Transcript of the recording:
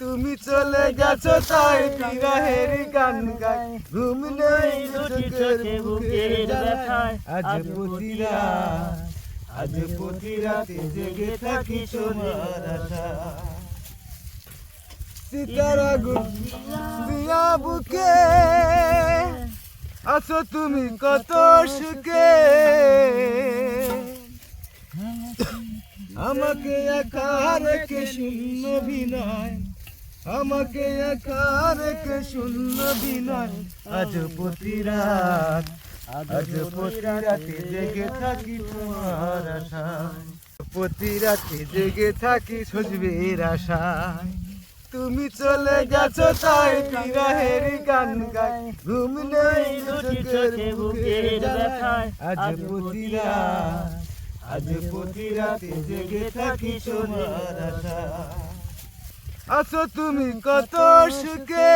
তুমি চলে গেছো তাই বিরহের গান গাই। ঘুম নেই চোখের চোখে বুকের ব্যথায়। আজ প্রতি রাত আজ প্রতি জেগে থাকি তোমার আশা। সিতারা গুন দিয়া বুকে আছো তুমি কত সুখে। আমাকে একা রেখে শূন্য বিনয়। আমাকে একা শূন্য বিনয় আজ প্রতি রাত, আজ প্রতি রাতে জেগে থাকি তোমার আশায়। প্রতি রাতে জেগে থাকি সজবের আশায়। তুমি চলে গেছো তাই বিরহের গান গাই। ঘুম নেই চোখের বুকের জ্বালায়। আজ প্রতি রাত, আজ প্রতি রাতে জেগে থাকি তোমার আশা আছো তুমি কত সুখে?